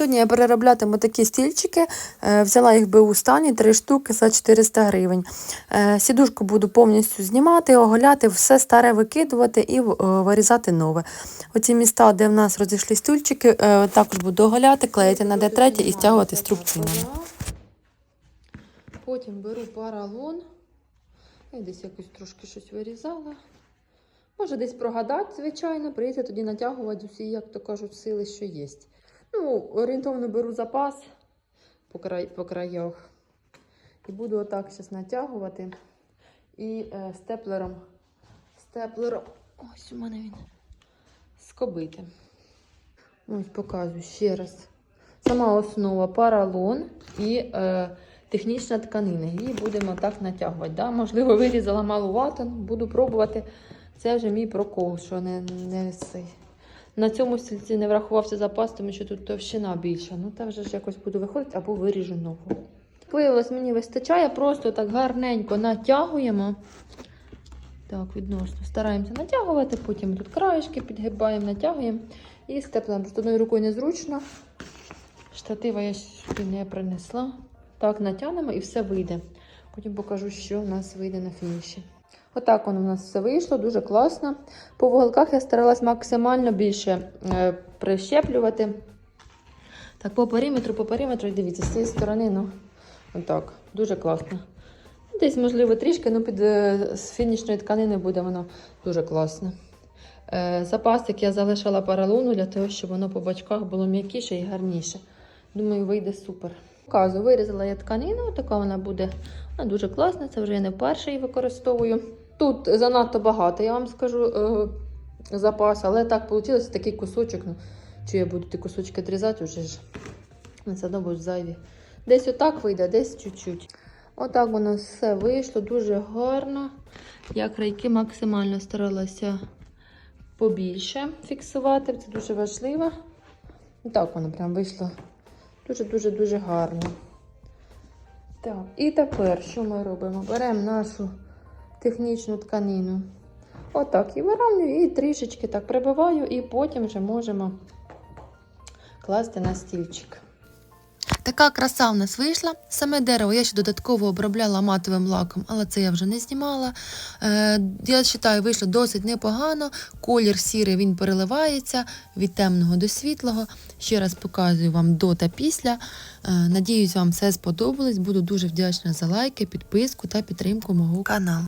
Сьогодні я перероблятиму такі стільчики. Е, Взяла їх би у стані 3 штуки за 400 гривень. Е, Сідушку буду повністю знімати, оголяти, все старе викидувати і е, вирізати нове. Оці міста, де в нас розійшли стільчики, також буду оголяти, клеїти на Д3 і стягувати струбцинами. Потім беру паралон. Я десь якось трошки щось вирізала. Може десь прогадати, звичайно, прийти тоді натягувати усі, як то кажуть, сили, що є. Ну, орієнтовно беру запас по, край, по краях. І буду отак зараз натягувати. І е, степлером, степлером, ось у мене він, скобити. Ось показую ще раз. Сама основа паралон і е, технічна тканина. Її будемо так натягувати. Да? Можливо, вирізала малувато, буду пробувати. Це вже мій прокол, що не, не цей. На цьому стільці не врахувався запас, тому що тут товщина більша. Ну так вже ж якось буду виходити або виріжу нову. Виявилось, мені вистачає, просто так гарненько натягуємо. Так, відносно. Стараємося натягувати, потім тут краєшки підгибаємо, натягуємо і степлемо. Просто одною рукою незручно. Штатива я сюди не принесла. Так, натягнемо і все вийде. Потім покажу, що в нас вийде на фініші. Отак воно в нас все вийшло, дуже класно. По вуголках я старалась максимально більше е, прищеплювати. Так, по периметру, по периметру, дивіться, з цієї сторони, ну, отак, дуже класно. Десь, можливо, трішки, ну під е, з фінішної тканини буде воно дуже класно. Е, запасик я залишала паралону для того, щоб воно по бочках було м'якіше і гарніше. Думаю, вийде супер. Показую, вирізала я тканину, така вона буде вона дуже класна, це вже я не вперше її використовую. Тут занадто багато, я вам скажу е, запас, але так вийшло такий кусочок. Ну, чи я буду ті кусочки відрізати, вже ж все одно будуть зайві. Десь отак вийде, десь чуть-чуть. Отак воно все вийшло, дуже гарно. Я крайки максимально старалася побільше фіксувати, це дуже важливо. Так воно прям вийшло дуже-дуже-дуже гарно. Так, і тепер що ми робимо? Беремо нашу технічну тканину. Отак і виравнюю, і трішечки так прибиваю, і потім вже можемо класти на стільчик. Така краса в нас вийшла. Саме дерево я ще додатково обробляла матовим лаком, але це я вже не знімала. Е, я вважаю, вийшло досить непогано. Колір сірий він переливається від темного до світлого. Ще раз показую вам до та після. Е, надіюсь, вам все сподобалось. Буду дуже вдячна за лайки, підписку та підтримку мого каналу.